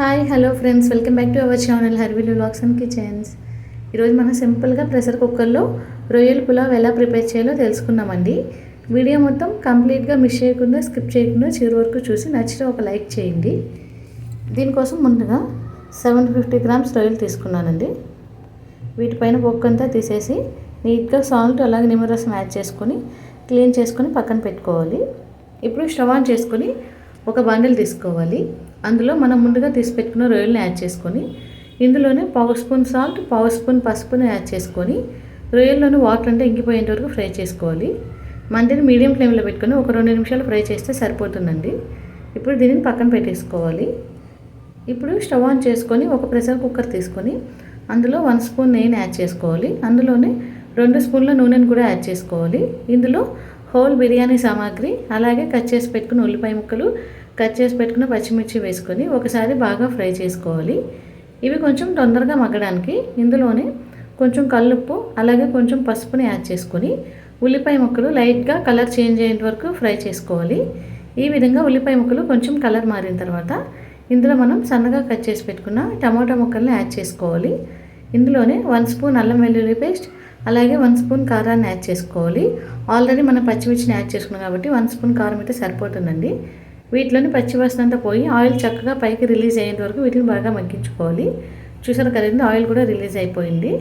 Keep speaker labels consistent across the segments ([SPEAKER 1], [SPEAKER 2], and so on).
[SPEAKER 1] Hi hello friends. Welcome back to our channel హర్విల్ లాక్స్ and kitchens. ఈరోజు మనం సింపుల్గా ప్రెషర్ కుక్కర్లో రొయ్యల పులావ్ ఎలా ప్రిపేర్ చేయాలో తెలుసుకున్నామండి వీడియో మొత్తం కంప్లీట్గా మిస్ చేయకుండా స్కిప్ చేయకుండా చివరి వరకు చూసి నచ్చితే ఒక లైక్ చేయండి. దీనికోసం ముందుగా సెవెన్ ఫిఫ్టీ గ్రామ్స్ రొయ్యలు తీసుకున్నానండి. వీటిపైన బొక్కంతా తీసేసి నీట్గా సాల్ట్ అలాగే నిమ్మరసం యాడ్ చేసుకొని క్లీన్ చేసుకొని పక్కన పెట్టుకోవాలి. ఇప్పుడు స్టవ్ ఆన్ చేసుకొని ఒక బండిల్ తీసుకోవాలి. అందులో మనం ముందుగా తీసి పెట్టుకున్న రొయ్యలను యాడ్ చేసుకొని ఇందులోనే పావు స్పూన్ సాల్ట్ పావు స్పూన్ పసుపును యాడ్ చేసుకొని రొయ్యల్లోని వాటర్ అంటే ఇంకిపోయేంత వరకు ఫ్రై చేసుకోవాలి. మంటని మీడియం ఫ్లేమ్లో పెట్టుకొని ఒక రెండు నిమిషాలు ఫ్రై చేస్తే సరిపోతుందండి. ఇప్పుడు దీనిని పక్కన పెట్టేసుకోవాలి. ఇప్పుడు స్టవ్ ఆన్ చేసుకొని ఒక ప్రెషర్ కుక్కర్ తీసుకొని అందులో వన్ స్పూన్ నెయ్యిని యాడ్ చేసుకోవాలి. అందులోనే రెండు స్పూన్ల నూనెను కూడా యాడ్ చేసుకోవాలి. ఇందులో హోల్ బిర్యానీ సామాగ్రి అలాగే కట్ చేసి పెట్టుకున్న ఉల్లిపాయ ముక్కలు కట్ చేసి పెట్టుకున్న పచ్చిమిర్చి వేసుకొని ఒకసారి బాగా ఫ్రై చేసుకోవాలి. ఇవి కొంచెం తొందరగా మగ్గడానికి ఇందులోనే కొంచెం కల్లుప్పు అలాగే కొంచెం పసుపుని యాడ్ చేసుకొని ఉల్లిపాయ ముక్కలు లైట్గా కలర్ చేంజ్ అయ్యేంత వరకు ఫ్రై చేసుకోవాలి. ఈ విధంగా ఉల్లిపాయ ముక్కలు కొంచెం కలర్ మారిన తర్వాత ఇందులో మనం సన్నగా కట్ చేసి పెట్టుకున్న టమాటా ముక్కల్ని యాడ్ చేసుకోవాలి. ఇందులోనే వన్ స్పూన్ అల్లం వెల్లుల్లి పేస్ట్ అలాగే వన్ స్పూన్ కారాన్ని యాడ్ చేసుకోవాలి. ఆల్రెడీ మనం పచ్చిమిర్చిని యాడ్ చేసుకున్నాం కాబట్టి వన్ స్పూన్ కారం అయితే సరిపోతుందండి. వీటిలోని పచ్చివాసన అంతా పోయి ఆయిల్ చక్కగా పైకి రిలీజ్ అయ్యేంత వరకు వీటిని బాగా మగ్గించుకోవాలి. చూసారు కదండి ఆయిల్ కూడా రిలీజ్ అయిపోయింది.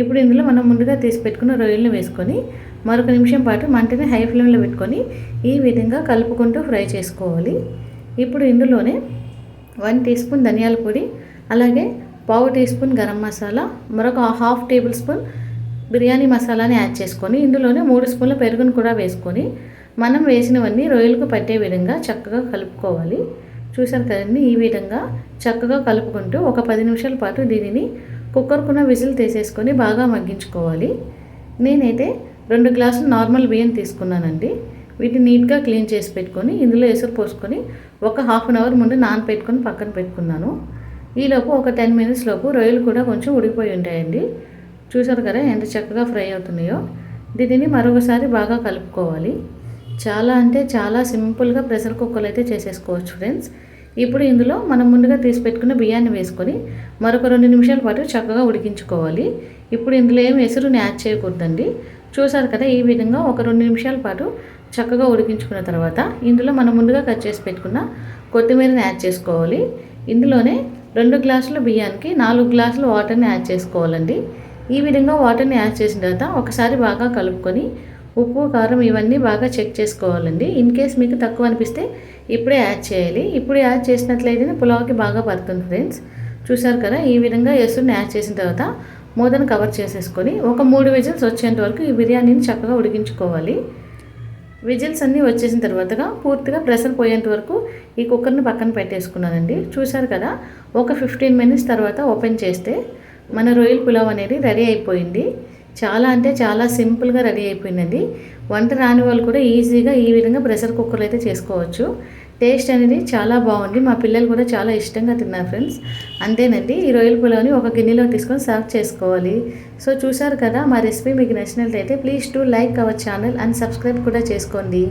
[SPEAKER 1] ఇప్పుడు ఇందులో మనం ముందుగా తీసి పెట్టుకున్న రొయ్యలను వేసుకొని మరొక నిమిషం పాటు మంటని హై ఫ్లేమ్లో పెట్టుకొని ఈ విధంగా కలుపుకుంటూ ఫ్రై చేసుకోవాలి. ఇప్పుడు ఇందులోనే వన్ టీ స్పూన్ ధనియాల పొడి అలాగే పావు టీ స్పూన్ గరం మసాలా మరొక హాఫ్ టేబుల్ స్పూన్ బిర్యానీ మసాలాని యాడ్ చేసుకొని ఇందులోనే మూడు స్పూన్ల పెరుగును కూడా వేసుకొని మనం వేసినవన్నీ రొయ్యలకు పట్టే విధంగా చక్కగా కలుపుకోవాలి. చూసారు కదండి? ఈ విధంగా చక్కగా కలుపుకుంటూ ఒక పది నిమిషాల పాటు దీనిని కుక్కర్కున్న విజిల్ తీసేసుకొని బాగా మగ్గించుకోవాలి. నేనైతే రెండు గ్లాసులు నార్మల్ బియ్యం తీసుకున్నానండి. వీటిని నీట్గా క్లీన్ చేసి పెట్టుకొని ఇందులో ఎసురు పోసుకొని ఒక హాఫ్ అన్ అవర్ ముందు నానపెట్టుకొని పక్కన పెట్టుకున్నాను. ఈలోపు ఒక టెన్ మినిట్స్ లోపు రొయ్యలు కూడా కొంచెం ఉడికిపోయి ఉంటాయండి. చూసారు కదా ఎంత చక్కగా ఫ్రై అవుతున్నాయో? దీనిని మరొకసారి బాగా కలుపుకోవాలి. చాలా అంటే చాలా సింపుల్గా ప్రెషర్ కుక్కర్లు అయితే చేసేసుకోవచ్చు ఫ్రెండ్స్. ఇప్పుడు ఇందులో మనం ముందుగా తీసి పెట్టుకున్న బియ్యాన్ని వేసుకొని మరొక రెండు నిమిషాల పాటు చక్కగా ఉడికించుకోవాలి. ఇప్పుడు ఇందులో ఏం ఎసురుని యాడ్ చేయకూడదండి. చూసారు కదా ఈ విధంగా ఒక రెండు నిమిషాల పాటు చక్కగా ఉడికించుకున్న తర్వాత ఇందులో మనం ముందుగా కట్ చేసి పెట్టుకున్న కొత్తిమీరని యాడ్ చేసుకోవాలి. ఇందులోనే రెండు గ్లాసుల బియ్యానికి నాలుగు గ్లాసులు వాటర్ని యాడ్ చేసుకోవాలండి. ఈ విధంగా వాటర్ని యాడ్ చేసిన తర్వాత ఒకసారి బాగా కలుపుకొని ఉప్పు కారం ఇవన్నీ బాగా చెక్ చేసుకోవాలండి. ఇన్ కేస్ మీకు తక్కువ అనిపిస్తే ఇప్పుడే యాడ్ చేయాలి. ఇప్పుడు యాడ్ చేసినట్లయితే పులావ్కి బాగా పడుతుంది ఫ్రెండ్స్ చూసారు కదా ఈ విధంగా ఎసురుని యాడ్ చేసిన తర్వాత మూతను కవర్ చేసేసుకొని ఒక మూడు విజిల్స్ వచ్చేంత వరకు ఈ బిర్యానీని చక్కగా ఉడికించుకోవాలి. విజిల్స్ అన్నీ వచ్చేసిన తర్వాతగా పూర్తిగా ప్రెషర్ పోయేంత వరకు ఈ కుక్కర్ని పక్కన పెట్టేసుకున్నానండి. చూసారు కదా ఒక ఫిఫ్టీన్ మినిట్స్ తర్వాత ఓపెన్ చేస్తే మన రొయ్యల పులావ్ అనేది రెడీ అయిపోయింది. చాలా అంటే చాలా సింపుల్గా రెడీ అయిపోయిందండి. వంట రాని వాళ్ళు కూడా ఈజీగా ఈ విధంగా ప్రెషర్ కుక్కర్లో అయితే చేసుకోవచ్చు. టేస్ట్ అనేది చాలా బాగుంది. మా పిల్లలు కూడా చాలా ఇష్టంగా తిన్నారు ఫ్రెండ్స్. అంతేనండి ఈ రొయ్యల పులావ్ని ఒక గిన్నెలో తీసుకొని సర్వ్ చేసుకోవాలి. సో చూసారు కదా మా రెసిపీ మీకు నచ్చినట్లయితే please to like our channel and subscribe కూడా చేసుకోండి.